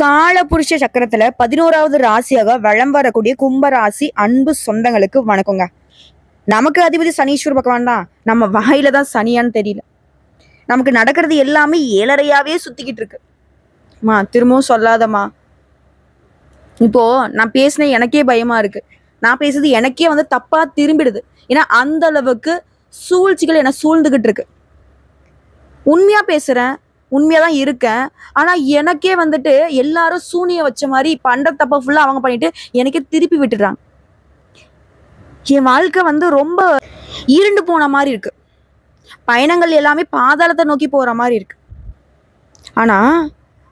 காலபுருஷ சக்கரத்துல பதினோராவது ராசியாக வளம் வரக்கூடிய கும்பராசி அன்பு சொந்தங்களுக்கு வணக்கங்க. நமக்கு அதிபதி சனீஸ்வர பகவான் தான். நம்ம வகையில தான் சனியான்னு தெரியல. நமக்கு நடக்கிறது எல்லாமே ஏழறையாவே சுத்திக்கிட்டு இருக்கு. மா திரும்பவும் சொல்லாதம்மா. இப்போ நான் பேசின எனக்கே பயமா இருக்கு. நான் பேசுறது எனக்கே வந்து தப்பா திரும்பிடுது. ஏன்னா அந்த அளவுக்கு சூழ்ச்சிகள் என்ன சூழ்ந்துகிட்டு இருக்கு. உண்மையா பேசுறேன். உண்மையாக தான் இருக்கேன். ஆனால் எனக்கே வந்துட்டு எல்லாரும் சூனியை வச்ச மாதிரி பண்ற தப்ப ஃபுல்லாக அவங்க பண்ணிட்டு எனக்கே திருப்பி விட்டுடுறாங்க. என் வாழ்க்கை வந்து ரொம்ப இருண்டு போன மாதிரி இருக்கு. பயணங்கள் எல்லாமே பாதாளத்தை நோக்கி போகிற மாதிரி இருக்கு. ஆனால்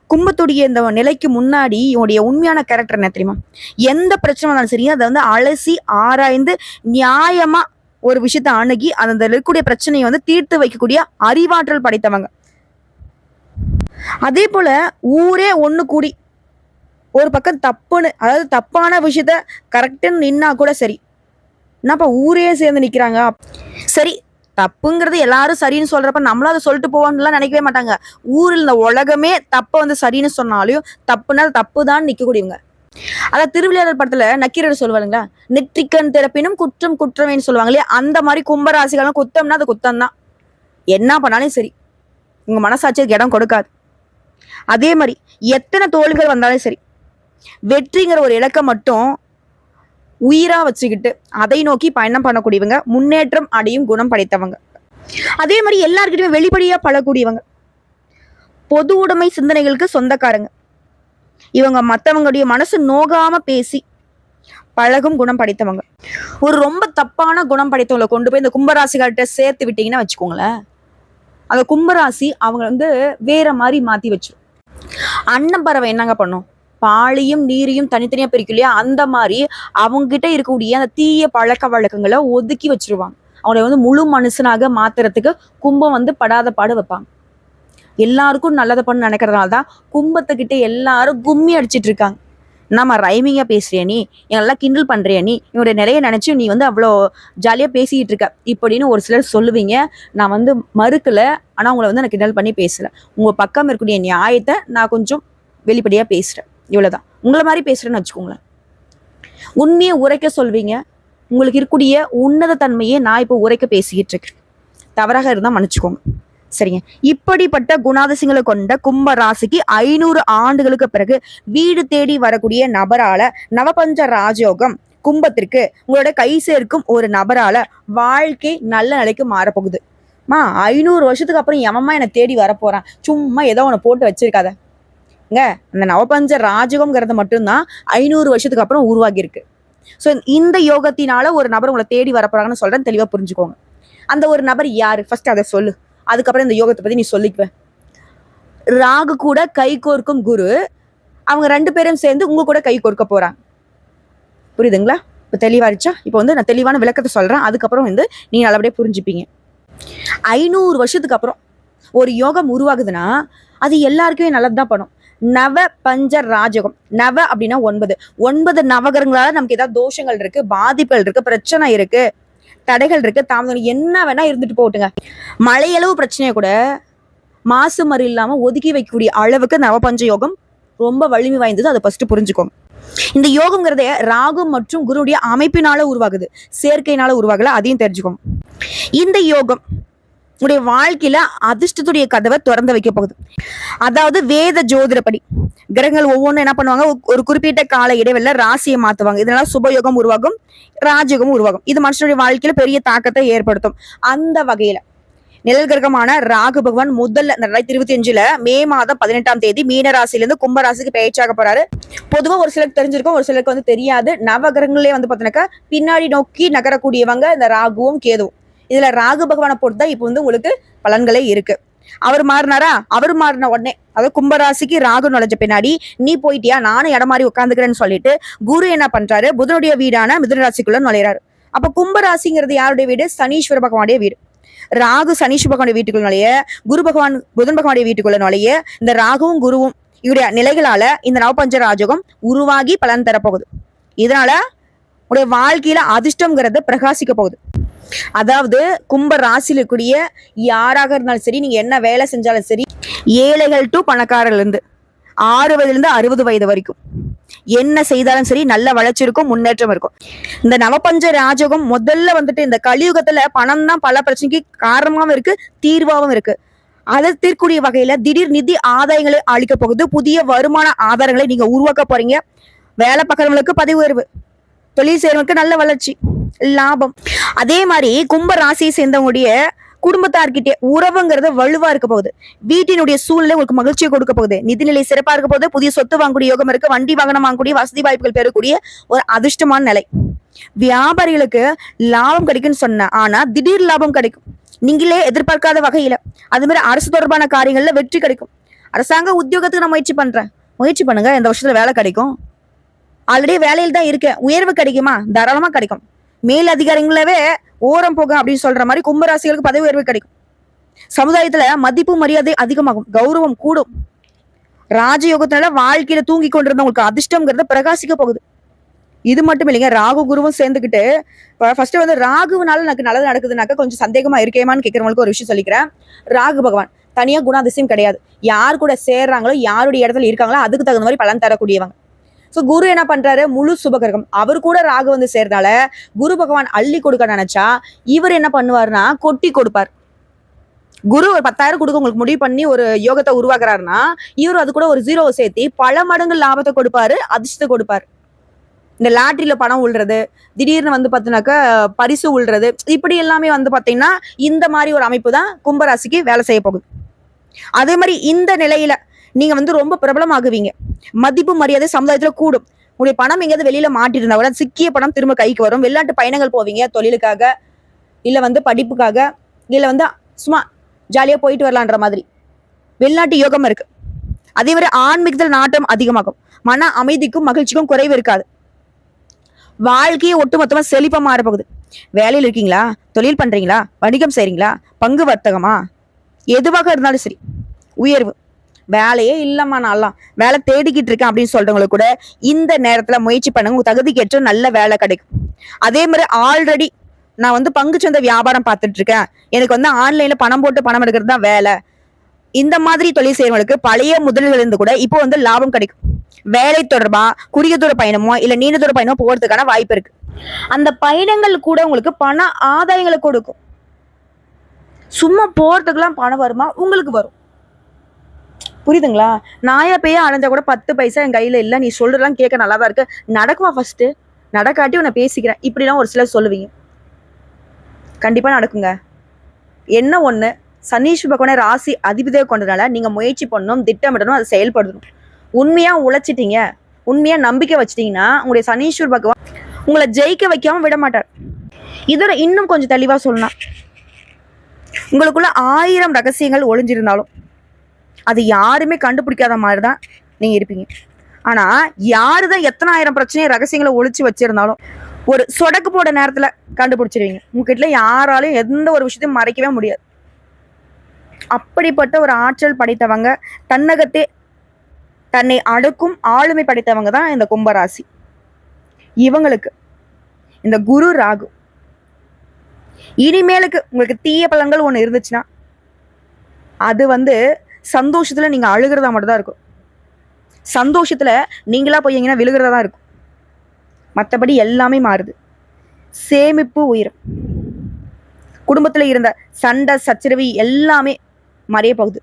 கும்பத்துடைய இந்த நிலைக்கு முன்னாடி இவனுடைய உண்மையான கேரக்டர் என்ன தெரியுமா? எந்த பிரச்சனை வந்தாலும் சரி அதை வந்து அலசி ஆராய்ந்து நியாயமாக ஒரு விஷயத்தை அணுகி அந்த இருக்கக்கூடிய பிரச்சனையை வந்து தீர்த்து வைக்கக்கூடிய அறிவாற்றல் படைத்தவங்க. அதே போல் ஊரே ஒன்று கூடி. ஒரு பக்கம் தப்புன்னு அதாவது தப்பான விஷயத்த கரெக்டுன்னு நின்னா கூட சரி. என்னப்பா ஊரே சேர்ந்து நிற்கிறாங்க சரி தப்புங்கிறது எல்லாரும் சரின்னு சொல்றப்ப நம்மளும் அதை சொல்லிட்டு போவோம்லாம் நினைக்கவே மாட்டாங்க. ஊரில் இந்த உலகமே தப்பை வந்து சரின்னு சொன்னாலையும் தப்புனால் தப்பு தான் நிற்கக்கூடியவங்க. அதான் திருவிளையாடல் படத்துல நக்கீரர் சொல்லுவாருங்களா? நெற்றிக்கண் திறப்பினும் குற்றம் குற்றமேன்னு சொல்லுவாங்க இல்லையா? அந்த மாதிரி கும்பராசிகள்லாம் குத்தம்னா அது குத்தம் தான் என்ன பண்ணாலும் சரி. உங்க மனசாட்சிக்கு இடம் கொடுக்காது. அதே மாதிரி எத்தனை தோல்விகள் வந்தாலும் சரி வெற்றிங்கிற ஒரு இலக்கை மட்டும் உயிரா வச்சுக்கிட்டு அதை நோக்கி பயணம் பண்ணக்கூடியவங்க முன்னேற்றம் அடையும் குணம் படைத்தவங்க. அதே மாதிரி எல்லார்கிட்டயுமே வெளிப்படையாக பழக்கூடியவங்க பொது உடைமை சிந்தனைகளுக்கு சொந்தக்காரங்க. இவங்க மற்றவங்களுடைய மனசு நோகாம பேசி பழகும் குணம் படைத்தவங்க. ஒரு ரொம்ப தப்பான குணம் படைத்தவங்களை கொண்டு போய் இந்த கும்பராசிகள்கிட்ட சேர்த்து விட்டீங்கன்னா வச்சுக்கோங்களேன். அந்த கும்பராசி அவங்க வந்து வேற மாதிரி மாத்தி அன்னம் பறவை என்னங்க பண்ணும்? பாலையும் நீரையும் தனித்தனியா பிரிக்கும் இல்லையா? அந்த மாதிரி அவங்க கிட்ட இருக்கக்கூடிய அந்த தீய பழக்க வழக்கங்களை ஒதுக்கி வச்சிருவாங்க. அவங்களை வந்து முழு மனுஷனாக மாத்துறதுக்கு கும்பம் வந்து படாத பாடு வைப்பாங்க. எல்லாருக்கும் நல்லதை பண்ண நினைக்கிறதுனால தான் கும்பத்துக்கிட்ட எல்லாரும் கும்மி அடிச்சிட்டு இருக்காங்க. நம்ம ரைமிங்காக பேசுறிய நீ? எங்கெல்லாம் கிண்டல் பண்றிய நீ? என்னுடைய நிலையை நினைச்சு நீ வந்து அவ்வளோ ஜாலியா பேசிக்கிட்டு இருக்க. இப்படின்னு ஒரு சிலர் சொல்லுவீங்க. நான் வந்து மறுக்கல. ஆனா உங்களை வந்து நான் கிண்டல் பண்ணி பேசல. உங்க பக்கம் இருக்கக்கூடிய நியாயத்தை நான் கொஞ்சம் வெளிப்படையா பேசுறேன். இவ்வளவுதான். உங்களை மாதிரி பேசுறேன்னு வச்சுக்கோங்களேன். உண்மையை உரைக்க சொல்வீங்க. உங்களுக்கு இருக்கக்கூடிய உன்னத தன்மையை நான் இப்போ உரைக்க பேசிக்கிட்டு இருக்கேன். தவறாக இருந்தால் மன்னிச்சுக்கோங்க. சரிங்க. இப்படிப்பட்ட குணாதிசயங்களை கொண்ட கும்ப ராசிக்கு ஐநூறு ஆண்டுகளுக்கு பிறகு வீடு தேடி வரக்கூடிய நபரால நவபஞ்ச ராஜயோகம் கும்பத்திற்கு உங்களோட கை சேர்க்கும் ஒரு நபரால வாழ்க்கை நல்ல நிலைக்கு மாறப்போகுது. மா ஐநூறு வருஷத்துக்கு அப்புறம் எவம்மா என்னை தேடி வரப்போறான் சும்மா ஏதோ உன்னை போட்டு வச்சிருக்காத. இங்க அந்த நவபஞ்ச ராஜகம்ங்கிறது மட்டும்தான் ஐநூறு வருஷத்துக்கு அப்புறம் உருவாகி இருக்கு ஸோ இந்த யோகத்தினால ஒரு நபர் உங்களை தேடி வரப்போறாங்கன்னு சொல்றேன் தெளிவாக புரிஞ்சுக்கோங்க. அந்த ஒரு நபர் யாரு? ஃபர்ஸ்ட் அதை சொல்லு. அதுக்கப்புறம் இந்த யோகத்தை பத்தி நீ சொல்லிக்குவேன் ராகு கூட கை கோர்க்கும் குரு. அவங்க ரெண்டு பேரும் சேர்ந்து உங்க கூட கை கோர்க்க போறாங்க. புரியுதுங்களா? இப்போ தெளிவாரிச்சா இப்போ வந்து நான் தெளிவான விளக்கத்தை சொல்கிறேன் அதுக்கப்புறம் வந்து நீங்கள் நல்லபடியாக புரிஞ்சுப்பீங்க. ஐநூறு வருஷத்துக்கு அப்புறம் ஒரு யோகம் உருவாகுதுன்னா அது எல்லாருக்குமே நல்லது தான் பண்ணும் நவ பஞ்ச ராஜகம். நவ அப்படின்னா ஒன்பது. ஒன்பது நவகரங்களால நமக்கு ஏதாவது தோஷங்கள் இருக்கு பாதிப்புகள் இருக்கு பிரச்சனை இருக்கு. தடைகள் இருக்கு. தாமதம் என்ன வேணா இருந்துட்டு போட்டுங்க மழையளவு பிரச்சனையை கூட மாசு மறு இல்லாம ஒதுக்கி வைக்கக்கூடிய அளவுக்கு நவபஞ்ச யோகம் ரொம்ப வலிமை வாய்ந்தது. அதை ஃபர்ஸ்ட் புரிஞ்சுக்கோங்க. இந்த யோகங்கிறத ராகு மற்றும் குருவுடைய அமைப்பினால உருவாகுது. சேர்க்கையினால உருவாகல. அதையும் தெரிஞ்சுக்கோங்க. இந்த யோகம் உடைய வாழ்க்கையில அதிர்ஷ்டத்துடைய கதவை திறந்து வைக்க போகுது. அதாவது வேத ஜோதிடப்படி கிரகங்கள் ஒவ்வொன்றும் என்ன பண்ணுவாங்க? ஒரு- குறிப்பிட்ட கால இடைவெளியில ராசியை மாத்துவாங்க. இதனால சுபயோகம் உருவாகும் ராஜயோகம் உருவாகும். இது மனுஷனுடைய வாழ்க்கையில பெரிய தாக்கத்தை ஏற்படுத்தும். அந்த வகையில நிழல் கிரகமான ராகு பகவான் முதல்ல ரெண்டாயிரத்தி இருபத்தி அஞ்சுல மே மாதம் பதினெட்டாம் தேதி மீன ராசியிலிருந்து கும்ப ராசிக்கு பயிற்சியாக போறாரு. பொதுவா ஒரு சிலருக்கு தெரிஞ்சிருக்கும் ஒரு சிலருக்கு வந்து தெரியாது. நவகிரகங்களே வந்து பாத்தீங்கன்னாக்கா பின்னாடி நோக்கி நகரக்கூடியவங்க இந்த ராகுவும் கேதுவும். இதுல ராகு பகவானை பொறுத்தா இப்போ வந்து உங்களுக்கு பலன்களே இருக்கு. அவர் மாறினாரா? அவர் மாறின உடனே அதாவது கும்பராசிக்கு ராகு நுழைஞ்ச பின்னாடி நீ போயிட்டியா? நானும் இடம் மாதிரி உட்காந்துக்கிறேன்னு சொல்லிட்டு குரு என்ன பண்றாரு? புதனுடைய வீடான மிதுனராசிக்குள்ள நுழையிறாரு. அப்ப கும்பராசிங்கிறது யாருடைய வீடு? சனீஸ்வர பகவானுடைய வீடு. ராகு சனீஸ்வர பகவானுடைய வீட்டுக்குள்ள நுழைய குரு பகவான் புதன் பகவானுடைய வீட்டுக்குள்ள நுழைய இந்த ராகுவும் குருவும் இவருடைய நிலைகளால இந்த நவபஞ்ச ராஜகம் உருவாகி பலன் தரப்போகுது. இதனால உடைய வாழ்க்கையில அதிர்ஷ்டம்ங்கிறது பிரகாசிக்க போகுது. அதாவது கும்ப ராசியில கூடிய யாராக இருந்தாலும் சரி நீங்க என்ன வேலை செஞ்சாலும் சரி ஏழைகள் டு பணக்காரர்ல இருந்து ஆறு வயதுலேருந்து அறுபது வயது வரைக்கும். என்ன செய்தாலும் சரி நல்ல வளர்ச்சி இருக்கும் முன்னேற்றம் இருக்கும். இந்த நவபஞ்ச ராஜகம் முதல்ல வந்துட்டு இந்த கலியுகத்துல பணம் தான் பல பிரச்சனைக்கு காரணமாவும் இருக்கு தீர்வாகவும் இருக்கு. அதை தீர்க்கூடிய வகையில திடீர் நிதி ஆதாயங்களை அளிக்க போகுது. புதிய வருமான ஆதாரங்களை நீங்க உருவாக்க போறீங்க. வேலை பார்க்கறவங்களுக்கு பதவி உயர்வு தொழில் செய்யறவங்களுக்கு நல்ல வளர்ச்சி. லாபம். அதே மாதிரி கும்ப ராசியை சேர்ந்தவங்களுடைய குடும்பத்தார்கிட்டே உறவுங்கிறது வலுவா இருக்க போகுது. வீட்டினுடைய சூழ்நிலை உங்களுக்கு மகிழ்ச்சியை கொடுக்க போகுது. நிதிநிலை சிறப்பா இருக்க போகுது. புதிய சொத்து வாங்கக்கூடிய யோகம் இருக்கு. வண்டி வாகனம் வாங்கக்கூடிய வசதி வாய்ப்புகள் பெறக்கூடிய ஒரு அதிர்ஷ்டமான நிலை. வியாபாரிகளுக்கு லாபம் கிடைக்கும்னு சொன்னேன் ஆனா திடீர் லாபம் கிடைக்கும். நீங்களே எதிர்பார்க்காத வகையில. அது மாதிரி அரசு தொடர்பான காரியங்கள்ல வெற்றி கிடைக்கும். அரசாங்க உத்தியோகத்துக்கு நான் முயற்சி பண்றேன். முயற்சி பண்ணுங்க. இந்த வருஷத்துல வேலை கிடைக்கும். ஆல்ரெடி வேலையில் தான் இருக்கேன். உயர்வு கிடைக்குமா? தாராளமா கிடைக்கும். மேல் அதிகாரிகளவே ஓரம் போக அப்படின்னு சொல்ற மாதிரி கும்பராசிகளுக்கு பதவி உயர்வு கிடைக்கும். சமுதாயத்துல மதிப்பு மரியாதை அதிகமாகும் கௌரவம் கூடும். ராஜயோகத்தினால வாழ்க்கையில தூங்கி கொண்டிருந்தவங்களுக்கு அதிர்ஷ்டம்ங்கிறது பிரகாசிக்க போகுது. இது மட்டும் இல்லைங்க ராகு குருவும் சேர்ந்துக்கிட்டு ஃபர்ஸ்ட் வந்து ராகுனால எனக்கு நல்லது நடக்குதுனாக்கா கொஞ்சம் சந்தேகமா இருக்கேமான்னு கேட்கறவங்களுக்கு ஒரு விஷயம் சொல்லிக்கிறேன். ராகு பகவான் தனியா குணாதிசயம் கிடையாது. யார் கூட சேர்றாங்களோ யாருடைய இடத்துல இருக்காங்களோ அதுக்கு தகுந்த மாதிரி பலன் தரக்கூடியவங்க. ஸோ குரு என்ன பண்றாரு? முழு சுபகிரகம். அவர் கூட ராகு வந்து சேர்றதால குரு பகவான் அள்ளி கொடுக்க நினைச்சா இவர் என்ன பண்ணுவாருன்னா கொட்டி கொடுப்பார். குரு ஒரு பத்தாயிரம் கொடுக்க உங்களுக்கு முடிவு பண்ணி ஒரு யோகத்தை உருவாக்குறாருன்னா இவர் அது கூட ஒரு ஜீரோவை சேர்த்து பல மடங்கு லாபத்தை கொடுப்பாரு அதிர்ஷ்டத்தை கொடுப்பாரு. இந்த லாட்ரியில பணம் உள்றது திடீர்னு வந்து பார்த்தீங்கன்னாக்கா பரிசு உள்றது இப்படி எல்லாமே வந்து பார்த்தீங்கன்னா இந்த மாதிரி ஒரு அமைப்பு தான் கும்பராசிக்கு வேலை செய்ய போகுது அதே மாதிரி இந்த நிலையில நீங்க வந்து ரொம்ப பிரபலமாகுவீங்க. மதிப்பு மரியாதை சமுதாயத்துல கூடும். உங்களுடைய பணம் எங்கேயாவது வெளியில மாட்டிருந்தா கூட சிக்கிய பணம் திரும்ப கைக்கு வரும். வெளிநாட்டு பயணங்கள் போவீங்க தொழிலுக்காக இல்ல வந்து படிப்புக்காக இல்ல வந்து சும்மா ஜாலியா போயிட்டு வரலான்ற மாதிரி. வெளிநாட்டு யோகம் இருக்கு. அதே மாதிரி ஆன்மீகத்தில் நாட்டம் அதிகமாகும். மன அமைதிக்கும் மகிழ்ச்சிக்கும் குறைவு இருக்காது. வாழ்க்கையை ஒட்டுமொத்தமா செழிப்பா மாற போகுது வேலையில் இருக்கீங்களா? தொழில் பண்றீங்களா? வணிகம் செய்றீங்களா? பங்கு வர்த்தகமா? எதுவாக இருந்தாலும் சரி. உயர்வு. வேலையே இல்லம்மா நான்லாம். வேலை தேடிக்கிட்டு இருக்கேன் அப்படின்னு சொல்றவங்களுக்கு கூட இந்த நேரத்துல முயற்சி பண்ணுங்க. உங்க தகுதிக்கேற்ற நல்ல வேலை கிடைக்கும். அதே மாதிரி ஆல்ரெடி நான் வந்து பங்குச்சந்தை வியாபாரம் பார்த்துட்டு இருக்கேன். எனக்கு வந்து ஆன்லைன்ல பணம் போட்டு பணம் எடுக்கிறது தான் வேலை. இந்த மாதிரி தொழில் செய்யறவங்களுக்கு பழைய முதலீடுல இருந்து கூட இப்போ வந்து லாபம் கிடைக்கும். வேலை தொடர்பா குறுகிய தூர பயணமோ இல்ல நீண்ட தூர பயணமோ போகிறதுக்கான வாய்ப்பு இருக்கு. அந்த பயணங்கள் கூட உங்களுக்கு பண ஆதாயங்களை கொடுக்கும். சும்மா போறதுக்கெல்லாம் பணம் வருமா? உங்களுக்கு வரும். புரியுதுங்களா? நாயா பேயா அலைஞ்சா கூட பத்து பைசா என் கையில இல்லை. நீ சொல்றதெல்லாம் கேட்க நல்லா தான் இருக்கு? நடக்குமா ஃபர்ஸ்ட் நடக்காட்டி உன்னை பேசிக்கிறேன். இப்படிலாம் ஒரு சிலர் சொல்லுவீங்க. கண்டிப்பா நடக்குங்க. என்ன ஒண்ணு? சனீஷ் பகவான ராசி அதிபதியை கொண்டதுனால நீங்க முயற்சி பண்ணணும் திட்டமிடணும் அதை செயல்படுத்தணும். உண்மையா உழைச்சிட்டீங்க. உண்மையா நம்பிக்கை வச்சிட்டீங்கன்னா உங்களுடைய சனீஸ்வர் பகவான் உங்களை ஜெயிக்க வைக்காம விட மாட்டார். இதோட இன்னும் கொஞ்சம் தெளிவாக சொல்லலாம் உங்களுக்குள்ள ஆயிரம் ரகசியங்கள் ஒளிஞ்சிருந்தாலும் அது யாருமே கண்டுபிடிக்காத மாதிரி தான் நீங்க இருப்பீங்க. ஆனா யாரு தான் எத்தனை ஆயிரம் பிரச்சனையை ரகசியங்களை ஒழிச்சு வச்சிருந்தாலும் ஒரு சொடக்கு போட நேரத்துல கண்டுபிடிச்சிருவீங்க. உங்ககிட்ட யாராலையும் எந்த ஒரு விஷயத்தையும் மறைக்கவே முடியாது. அப்படிப்பட்ட ஒரு ஆற்றல் படைத்தவங்க தன்னகத்தே தன்னை அடக்கும் ஆளுமை படைத்தவங்க தான் இந்த கும்பராசி. இவங்களுக்கு இந்த குரு ராகு. இனிமேலுக்கு உங்களுக்கு தீய பழங்கள் ஒன்று இருந்துச்சுன்னா அது வந்து சந்தோஷத்துல நீங்க அழுகிறதா மட்டும்தான் இருக்கும். சந்தோஷத்துல நீங்களா போய் எங்கன்னா விழுகிறதா தான் இருக்கும். மற்றபடி எல்லாமே மாறுது. சேமிப்பு உயிர். குடும்பத்தில் இருந்த சண்டை சச்சரவு எல்லாமே மறைய போகுது.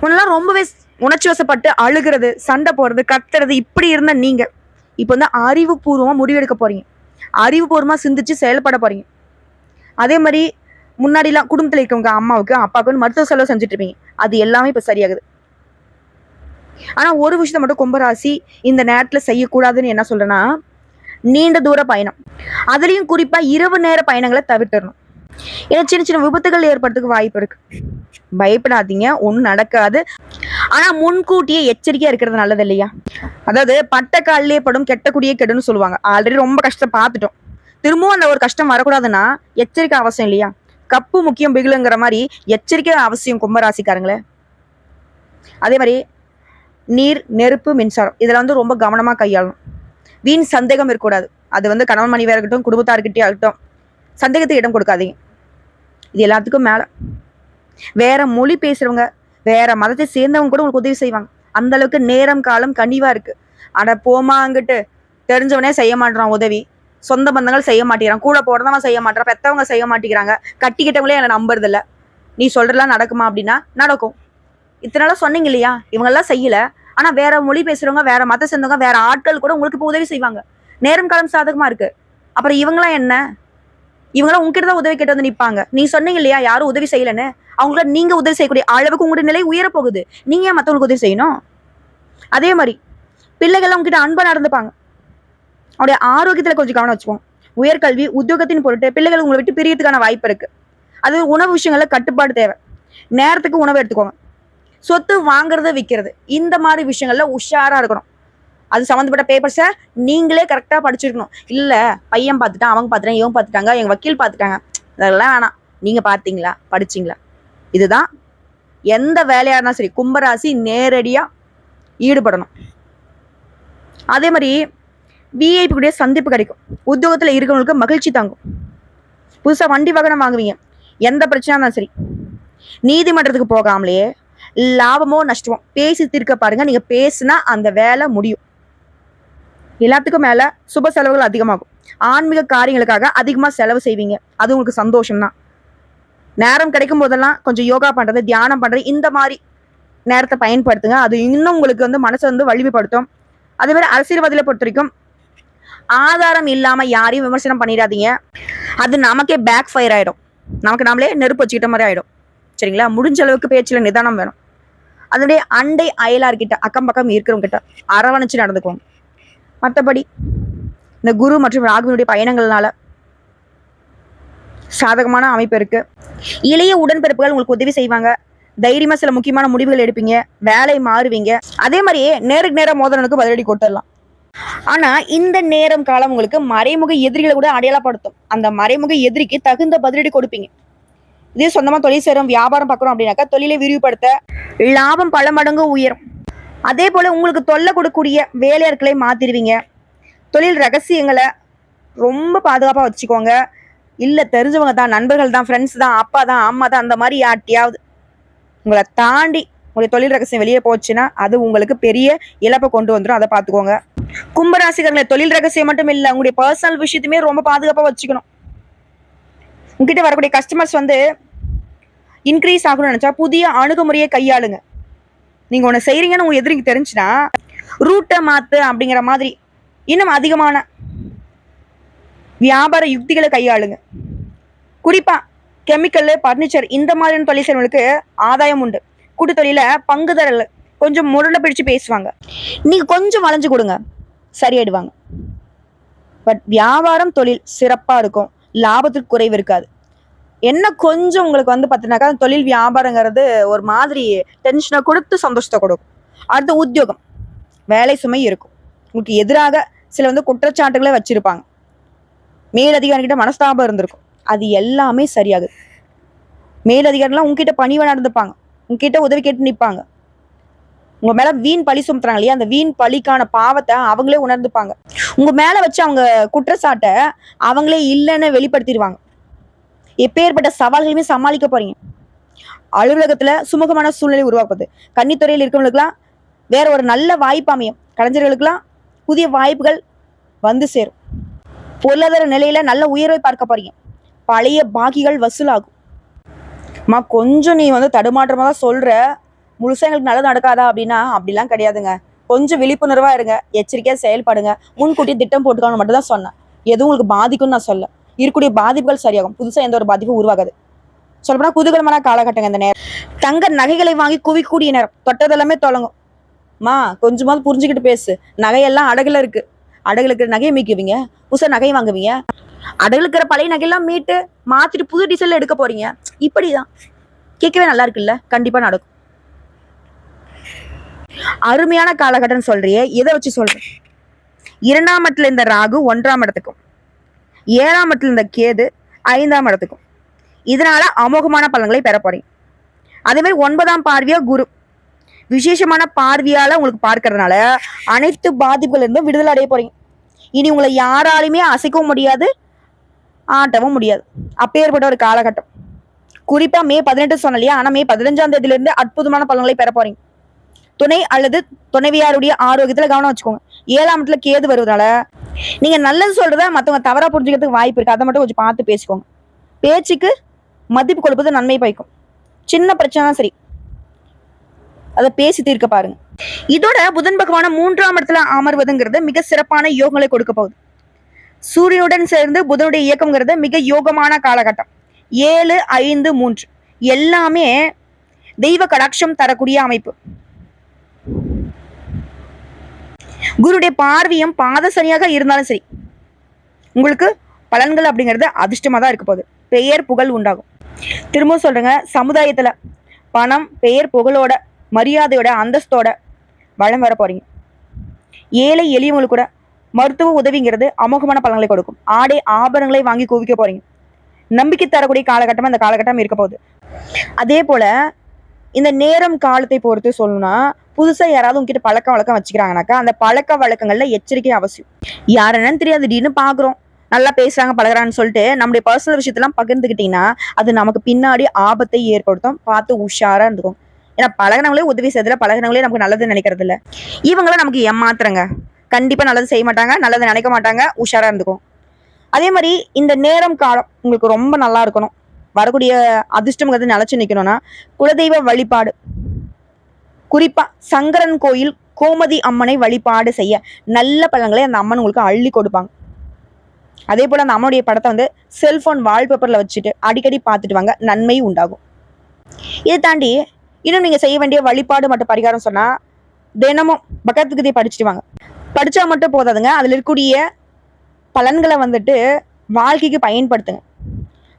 முன்னெல்லாம் ரொம்பவே உணர்ச்சி வசப்பட்டு அழுகிறது சண்டை போடுறது கத்துறது இப்படி இருந்த நீங்கள் இப்போ வந்து அறிவுபூர்வமாக முடிவெடுக்க போறீங்க. அறிவுபூர்வமாக சிந்திச்சு செயல்பட போறீங்க. அதே மாதிரி முன்னாடிலாம் குடும்பத்தில் இருக்கவங்க அம்மாவுக்கு அப்பாவுக்கு மருத்துவ செலவு செஞ்சுட்டு இருப்பீங்க. அது எல்லாமே இப்போ சரியாகுது. ஆனா ஒரு விஷயத்த மட்டும் கும்பராசி இந்த நேரத்துல செய்யக்கூடாதுன்னு என்ன சொல்கிறேன்னா நீண்ட தூர பயணம். அதுலயும் குறிப்பா இரவு நேர பயணங்களை தவிர்த்தரணும் ஏன்னா சின்ன சின்ன விபத்துகள் ஏற்படுறதுக்கு வாய்ப்பு இருக்கு. பயப்படாதீங்க ஒன்றும் நடக்காது. ஆனா முன்கூட்டியே எச்சரிக்கையா இருக்கிறது நல்லது இல்லையா? அதாவது பட்ட காலிலே படும் கெட்டக்கூடிய கெடுன்னு சொல்லுவாங்க. ஆல்ரெடி ரொம்ப கஷ்டம் பார்த்துட்டோம். திரும்பவும் அந்த ஒரு கஷ்டம் வரக்கூடாதுன்னா எச்சரிக்கை அவசியம் இல்லையா? கப்பு முக்கியம் பிகிலுங்கிற மாதிரி எச்சரிக்கை அவசியம் கும்பராசிக்காரங்களே. அதே மாதிரி நீர் நெருப்பு மின்சாரம் இதெல்லாம் வந்து ரொம்ப கவனமாக கையாளணும். வீண் சந்தேகம் இருக்கக்கூடாது. அது வந்து கணவன் மனைவியாக இருக்கட்டும் குடும்பத்தார்கிட்டே ஆகட்டும் சந்தேகத்துக்கு இடம் கொடுக்காதீங்க. இது எல்லாத்துக்கும் மேலே. வேற மொழி பேசுகிறவங்க வேற மதத்தை சேர்ந்தவங்க கூட உங்களுக்கு உதவி செய்வாங்க. அந்த அளவுக்கு நேரம் காலம் கனிவாக இருக்குது ஆனால் போமா அங்கிட்டு. தெரிஞ்சவனே செய்ய மாட்டான் உதவி. சொந்த பந்தங்கள் செய்ய மாட்டேங்கிறான். கூட போடுறவன் செய்ய மாட்டான் பெத்தவங்க செய்ய மாட்டேங்கிறாங்க. கட்டிக்கிட்டவங்களே என்னை நம்புறது இல்ல நீ சொல்றதெல்லாம் நடக்குமா அப்படின்னா நடக்கும். இத்தனை நாளாக சொன்னீங்க இல்லையா? இவங்கெல்லாம் செய்யல. ஆனா வேற மொழி பேசுறவங்க வேற மத சேர்ந்தவங்க வேற ஆட்கள் கூட உங்களுக்கு இப்போ உதவி செய்வாங்க. நேரம் காலம் சாதகமா இருக்கு. அப்புறம் இவங்களாம் என்ன? இவங்களாம் உங்ககிட்ட தான் உதவி கேட்டு வந்து நிப்பாங்க. நீ சொன்னீங்க இல்லையா? யாரும் உதவி செய்யலன்னு. அவங்கள நீங்க உதவி செய்யக்கூடிய அளவுக்கு உங்களுடைய நிலை உயர போகுது நீங்க ஏன் மத்தவங்களுக்கு உதவி செய்யணும்? அதே மாதிரி பிள்ளைகள்லாம் உங்ககிட்ட அன்பா நடந்துப்பாங்க. அவருடைய ஆரோக்கியத்தில் கொஞ்சம் கவனம் வச்சுக்கோங்க. உயர்கல்வி உத்தியோகத்தின் பொருட்டு பிள்ளைகள் உங்களை விட்டு பிரியறதுக்கான வாய்ப்பு இருக்குது அது உணவு விஷயங்களில் கட்டுப்பாடு தேவை. நேரத்துக்கு உணவு எடுத்துக்கோங்க. சொத்து வாங்குறது விற்கிறது இந்த மாதிரி விஷயங்களில் உஷாராக இருக்கணும். அது சம்மந்தப்பட்ட பேப்பர்ஸை நீங்களே கரெக்டாக படிச்சிருக்கணும். இல்லை பையன் பார்த்துட்டான் அவங்க பார்த்துட்டான் இவங்க பார்த்துட்டாங்க எங்கள் வக்கீல் பார்த்துட்டாங்க. அதெல்லாம் வேணாம். நீங்கள் பார்த்தீங்களா? படிச்சிங்களா? இதுதான் எந்த வேலையாக இருந்தாலும் சரி கும்பராசி நேரடியாக ஈடுபடணும். அதே மாதிரி விஐபி கூட சந்திப்பு கிடைக்கும். உத்தியோகத்தில் இருக்கிறவங்களுக்கு மகிழ்ச்சி தாங்கும். புதுசாக வண்டி வாகனம் வாங்குவீங்க. எந்த பிரச்சனையா இருந்தாலும் சரி. நீதிமன்றத்துக்கு போகாமலேயே லாபமோ நஷ்டமோ பேசி தீர்க்க பாருங்க. நீங்க பேசுனா அந்த வேலை முடியும். எல்லாத்துக்கும் மேல சுப செலவுகள் அதிகமாகும். ஆன்மீக காரியங்களுக்காக அதிகமாக செலவு செய்வீங்க. அது உங்களுக்கு சந்தோஷம் தான் நேரம் கிடைக்கும் போதெல்லாம் கொஞ்சம் யோகா பண்றது தியானம் பண்றது இந்த மாதிரி நேரத்தை பயன்படுத்துங்க. அது இன்னும் உங்களுக்கு வந்து மனசை வந்து வலிமைப்படுத்தும். அதே மாதிரி அரசியல்வாதிகளை பொறுத்த வரைக்கும் ஆதாரம் இல்லாம யாரையும் விமர்சனம் பண்ணிடாதீங்க. அது நமக்கே பேக் ஃபயர் ஆயிடும். நமக்கு நாமளே நெருப்பு வச்சுக்கிட்ட மாதிரி ஆயிடும். சரிங்களா? முடிஞ்ச அளவுக்கு பேச்சில் நிதானம் வேணும். அதனுடைய அண்டை அயலார்கிட்ட அக்கம் பக்கம் இருக்கிறவங்க கிட்ட அரவணைச்சு நடந்துக்குவோம். மற்றபடி இந்த குரு மற்றும் ராகுவினுடைய பயணங்கள்னால சாதகமான அமைப்பு இருக்கு. இளைய உடன்பிறப்புகள் உங்களுக்கு உதவி செய்வாங்க. தைரியமா சில முக்கியமான முடிவுகள் எடுப்பீங்க. வேலை மாறுவீங்க. அதே மாதிரியே நேருக்கு நேரம் மோதலனுக்கு பதிலடி கொடுத்துடலாம். ஆனா இந்த நேரம் காலம் உங்களுக்கு மறைமுக எதிரிகளை கூட அடையாளப்படுத்தும். அந்த மறைமுக எதிரிக்கு தகுந்த பதிலடி கொடுப்பீங்க. இதே சொந்தமா தொழில் செய்யறோம் வியாபாரம் பார்க்குறோம் அப்படின்னாக்கா தொழிலை விரிவுபடுத்த லாபம் பல மடங்கு உயரும். அதே போல உங்களுக்கு தொல்லை கொடுக்கக்கூடிய வேலையாட்களை மாத்திடுவீங்க. தொழில் ரகசியங்களை ரொம்ப பாதுகாப்பாக வச்சுக்கோங்க. இல்லை தெரிஞ்சவங்க தான் நண்பர்கள் தான் ஃப்ரெண்ட்ஸ் தான் அப்பா தான் அம்மா தான் அந்த மாதிரி யார்ட்டையாவது உங்களை தாண்டி உங்களுடைய தொழில் ரகசியம் வெளியே போச்சுன்னா அது உங்களுக்கு பெரிய இழப்பை கொண்டு வந்துடும் அதை பார்த்துக்கோங்க. கும்பராசிகர்களை தொழில் ரகசியம் மட்டும் இல்லை உங்களுடைய பர்சனல் விஷயத்தையுமே ரொம்ப பாதுகாப்பாக வச்சுக்கணும். உங்ககிட்ட வரக்கூடிய கஸ்டமர்ஸ் வந்து இன்க்ரீஸ் ஆகணும்னு நினச்சா புதிய அணுகுமுறையை கையாளுங்க. நீங்கள் ஒன்று செய்கிறீங்கன்னு உங்கள் எதிரிக்கு தெரிஞ்சுன்னா ரூட்டை மாற்று அப்படிங்கிற மாதிரி இன்னும் அதிகமான வியாபார யுக்திகளை கையாளுங்க. குறிப்பாக கெமிக்கல் பர்னிச்சர் இந்த மாதிரியான தொழில் செய்வங்களுக்கு ஆதாயம் உண்டு. கூட்டு தொழில பங்குதரல் கொஞ்சம் முரண்ட பிடிச்சு பேசுவாங்க. நீங்கள் கொஞ்சம் வளைஞ்சு கொடுங்க. சரியாயிடுவாங்க. பட் வியாபாரம் தொழில் சிறப்பாக இருக்கும். லாபத்துக்கு குறைவு இருக்காது. என்ன கொஞ்சம் உங்களுக்கு வந்து பார்த்தீங்கன்னாக்கா தொழில் வியாபாரங்கிறது ஒரு மாதிரி டென்ஷனை கொடுத்து சந்தோஷத்தை கொடுக்கும். அடுத்து உத்தியோகம். வேலை சுமை இருக்கும். உங்களுக்கு எதிராக சில வந்து குற்றச்சாட்டுகளை வச்சிருப்பாங்க. மேலதிகாரிகிட்ட மனஸ்தாபம் இருந்திருக்கும். அது எல்லாமே சரியாகுது. மேலதிகாரிலாம் உங்ககிட்ட பணிவை நடந்துப்பாங்க. உங்ககிட்ட உதவி கேட்டு நிற்பாங்க உங்க மேல வீண் பழி சுமத்துறாங்க இல்லையா? அந்த வீண் பழிக்கான பாவத்தை அவங்களே உணர்ந்துப்பாங்க. உங்க மேல வச்சு அவங்க குற்றச்சாட்டை அவங்களே இல்லைன்னு வெளிப்படுத்திடுவாங்க. எப்பேற்பட்ட சவால்களையுமே சமாளிக்க போறீங்க. அலுவலகத்துல சுமூகமான சூழ்நிலை உருவாக்குது. கன்னித்துறையில் இருக்கிறவங்களுக்குலாம் வேற ஒரு நல்ல வாய்ப்பு அமையும். கலைஞர்களுக்கெல்லாம் புதிய வாய்ப்புகள் வந்து சேரும். பொருளாதார நிலையில நல்ல உயர்வை பார்க்க போறீங்க. பழைய பாக்கிகள் வசூலாகும். மா கொஞ்சம் நீ வந்து தடுமாற்றமாக தான் சொல்கிற முழுசாக எங்களுக்கு நல்லது நடக்காதா அப்படின்னா அப்படிலாம் கிடையாதுங்க. கொஞ்சம் விழிப்புணர்வாக இருங்க. எச்சரிக்கையாக செயல்படுங்க. முன்கூட்டி திட்டம் போட்டுக்கணும் மட்டும் தான் சொன்னேன். எதுவும் உங்களுக்கு பாதிக்கும்னு நான் சொல்ல இருக்கக்கூடிய பாதிப்புகள் சரியாகும். புதுசாக எந்த ஒரு பாதிப்பும் உருவாகாது. சொல்லப்போனா குதூகலமான காலகட்டங்க இந்த நேரம். தங்க நகைகளை வாங்கி குவிக்கூடிய நேரம். தொட்டதெல்லாமே தொடங்கும் மா கொஞ்சமாவது புரிஞ்சுக்கிட்டு பேசு. நகையெல்லாம் அடகுல இருக்கு. அடகுல இருக்கிற நகையை மீக்குவீங்க. புதுசாக நகை வாங்குவீங்க. அடகுல இருக்கிற பழைய நகையெல்லாம் மீட்டு மாத்திட்டு புது டிசைன்ல எடுக்க போறீங்க. இப்படிதான். கேட்கவே நல்லா இருக்குல்ல? கண்டிப்பா நடக்கும். அருமையான காலகட்டம் சொல்றியே எதை வச்சு சொல்றேன். இரண்டாம் இடத்துல இந்த ராகு ஒன்றாம் இடத்துக்கும். ஏழாம் இடத்துல இந்த கேது ஐந்தாம் இடத்துக்கும். இதனால அமோகமான பலன்களை பெற போறீங்க. அதே மாதிரி ஒன்பதாம் பார்வையா குரு. விசேஷமான பார்வையால உங்களுக்கு பார்க்கறதுனால அனைத்து பாதிப்புகள் இருந்தும் விடுதலை அடைய போறீங்க. இனி உங்களை யாராலையுமே அசைக்கவும் முடியாது ஆட்டவும் முடியாது. அப்பேற்பட்ட ஒரு காலகட்டம். குறிப்பா மே பதினெட்டு சொன்னலையா ஆனா மே பதினஞ்சாம் தேதியிலிருந்து அற்புதமான பலன்களை பெற போறீங்க. துணை அல்லது துணைவியாருடைய ஆரோக்கியத்துல கவனம் வச்சுக்கோங்க. ஏழாம் இடத்துல கேது வருவதால நீங்க நல்லது சொல்றத மத்தவங்க தவறா புரிஞ்சுக்கிறதுக்கு வாய்ப்பு இருக்கு. அதை மட்டும் கொஞ்சம் பார்த்து பேசிக்கோங்க. பேச்சுக்கு மதிப்பு கொடுப்பது நன்மை பயக்கும். சின்ன பிரச்சனை சரி. அதை பேசி தீர்க்க பாருங்க. இதோட புதன் பகவான மூன்றாம் இடத்துல அமர்வதுங்கிறது மிக சிறப்பான யோகங்களை கொடுக்க போகுது. சூரியனுடன் சேர்ந்து புதனுடைய இயக்கம்ங்கிறது மிக யோகமான காலகட்டம். ஏழு ஐந்து மூன்று. எல்லாமே தெய்வ கடாட்சம் தரக்கூடிய அமைப்பு. குருடைய பார்வையும் பாதசனியாக இருந்தாலும் சரி உங்களுக்கு பலன்கள் அப்படிங்கிறது அதிர்ஷ்டமாக தான் இருக்க போகுது. பெயர் புகழ் உண்டாகும். திரும்ப சொல்கிறேங்க சமுதாயத்தில் பணம் பெயர் புகழோட மரியாதையோட அந்தஸ்தோட வளம் வர போகிறீங்க ஏழை எளியவங்களுக்கு கூட மருத்துவ உதவிங்கிறது அமோகமான பலன்களை கொடுக்கும். ஆடை ஆபரணங்களை வாங்கி குவிக்க போகிறீங்க நம்பிக்கை தரக்கூடிய காலகட்டமாக அந்த காலகட்டம் இருக்க போகுது. அதே போல் இந்த நேரம் காலத்தை பொறுத்து சொல்லணும்னா புதுசா யாராவது உங்ககிட்ட பழக்க வழக்கம் வச்சுக்கிறாங்கனாக்கா அந்த பழக்க வழக்கங்கள்ல எச்சரிக்கை அவசியம். யார் என்னன்னு தெரியாது திடீர்னு பாக்குறோம். நல்லா பேசுறாங்க பழகுறான்னு சொல்லிட்டு நம்முடைய பர்சனல் விஷயத்தெல்லாம் பகிர்ந்துக்கிட்டீங்கன்னா அது நமக்கு பின்னாடி ஆபத்தை ஏற்படுத்தும். பார்த்து உஷாரா இருந்துக்கும் ஏன்னா பழகினவங்களே உதவி செய்யறதுல பழகினவங்களே நமக்கு நல்லது நினைக்கிறது இல்ல இவங்களும் நமக்கு ஏமாத்துறங்க. கண்டிப்பா நல்லது செய்ய மாட்டாங்க நல்லது நினைக்க மாட்டாங்க உஷாரா இருந்துக்கும் அதே மாதிரி இந்த நேரம் காலம் உங்களுக்கு ரொம்ப நல்லா இருக்கணும். வரக்கூடிய அதிர்ஷ்டங்கிறது நிலைச்சு நிக்கணும்னா குலதெய்வ வழிபாடு. குறிப்பா சங்கரன் கோயில் கோமதி அம்மனை வழிபாடு செய்ய நல்ல பழங்களை அந்த அம்மன் உங்களுக்கு அள்ளி கொடுப்பாங்க. அதே போல் அந்த அம்மனுடைய படத்தை வந்து செல்போன் வால்பேப்பரில் வச்சுட்டு அடிக்கடி பார்த்துட்டு வாங்க நன்மை உண்டாகும். இதை தாண்டி இன்னும் நீங்கள் செய்ய வேண்டிய வழிபாடு மற்றும் பரிகாரம் சொன்னால் தினமும் பகவத்கீதை படிச்சுட்டு வாங்க. படித்தா மட்டும் போதாதுங்க. அதில் இருக்கக்கூடிய பலன்களை வந்துட்டு வாழ்க்கைக்கு பயன்படுத்துங்க.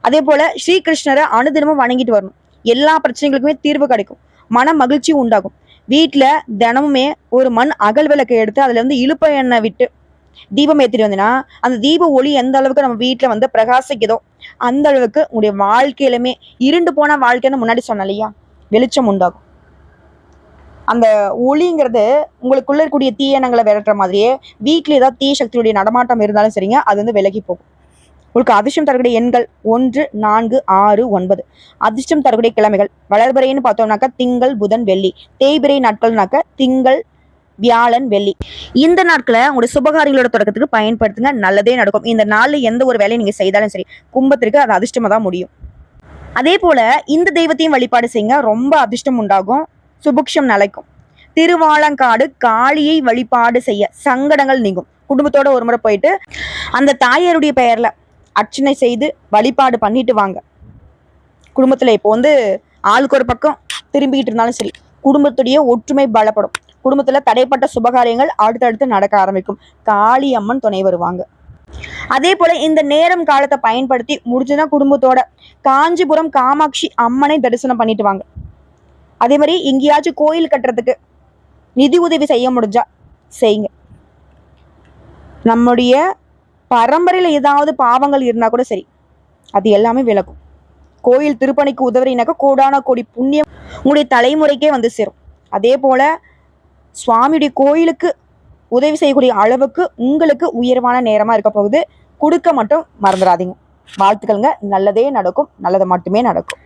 அதே போல் ஸ்ரீகிருஷ்ணரை அனுதினமும் வணங்கிட்டு வரணும். எல்லா பிரச்சனைகளுக்குமே தீர்வு கிடைக்கும். மன மகிழ்ச்சி உண்டாகும். வீட்டில் தினமுமே ஒரு மண் அகல் விளக்கை எடுத்து அதில் வந்து இழுப்ப எண்ணெய் விட்டு தீபம் ஏற்றிட்டு வந்தீங்கன்னா அந்த தீப ஒளி எந்த அளவுக்கு நம்ம வீட்டில் வந்து பிரகாசிக்குதோ அந்த அளவுக்கு உங்களுடைய வாழ்க்கையிலுமே இருண்டு போன வாழ்க்கைன்னு முன்னாடி சொன்னேன் இல்லையா? வெளிச்சம் உண்டாகும். அந்த ஒளிங்கிறது உங்களுக்குள்ள இருக்கக்கூடிய தீயணங்களை விரட்டுற மாதிரியே வீட்டில் ஏதாவது தீய சக்தியுடைய நடமாட்டம் இருந்தாலும் சரிங்க அது வந்து விலகி போகும். உங்களுக்கு அதிர்ஷ்டம் தரக்கூடிய எண்கள் ஒன்று நான்கு ஆறு ஒன்பது. அதிர்ஷ்டம் தரக்கூடிய கிழமைகள். வளர்பிறைன்னு பார்த்தோம்னாக்கா திங்கள் புதன் வெள்ளி. தேய்பிறை நாட்கள்னாக்க திங்கள் வியாழன் வெள்ளி. இந்த நாட்களை உங்களுடைய சுபகாரியங்களோட தொடக்கத்துக்கு பயன்படுத்துங்க. நல்லதே நடக்கும். இந்த நாளில் எந்த ஒரு வேலையை நீங்கள் செய்தாலும் சரி கும்பத்திற்கு அது அதிர்ஷ்டமாக தான் முடியும். அதே போல் இந்த தெய்வத்தையும் வழிபாடு செய்யுங்க ரொம்ப அதிர்ஷ்டம் உண்டாகும். சுபுக்ஷம் நிலைக்கும். திருவாலங்காடு காளியை வழிபாடு செய்ய சங்கடங்கள் நீங்கும். குடும்பத்தோட ஒரு முறை போயிட்டு அந்த தாயாருடைய பெயரில் அர்ச்சனை செய்து வழிபாடு பண்ணிட்டு வாங்க. குடும்பத்தில் இப்போ வந்து ஆளுக்கு ஒரு பக்கம் திரும்பிக்கிட்டு இருந்தாலும் சரி குடும்பத்துடைய ஒற்றுமை பலப்படும். குடும்பத்துல தடைப்பட்ட சுபகாரியங்கள் அடுத்தடுத்து நடக்க ஆரம்பிக்கும். காளி அம்மன் துணை வருவாங்க. அதே போல இந்த நேரம் காலத்தை பயன்படுத்தி முடிஞ்சுன்னா குடும்பத்தோட காஞ்சிபுரம் காமாட்சி அம்மனை தரிசனம் பண்ணிட்டு வாங்க. அதே மாதிரி எங்கேயாச்சும் கோயில் கட்டுறதுக்கு நிதி உதவி செய்ய முடிஞ்சா செய்யுங்க நம்முடைய பரம்பரையில் ஏதாவது பாவங்கள் இருந்தால் கூட சரி. அது எல்லாமே விலகும் கோயில் திருப்பணிக்கு உதவுறீனாக்கா கோடான கோடி புண்ணியம் உங்களுடைய தலைமுறைக்கே வந்து சேரும். அதே போல் சுவாமியுடைய கோயிலுக்கு உதவி செய்யக்கூடிய அளவுக்கு உங்களுக்கு உயர்வான நேரமாக இருக்க போகுது. கொடுக்க மட்டும் மறந்துடாதீங்க. வாழ்த்துக்கள்ங்க. நல்லதே நடக்கும். நல்லது மட்டுமே நடக்கும்.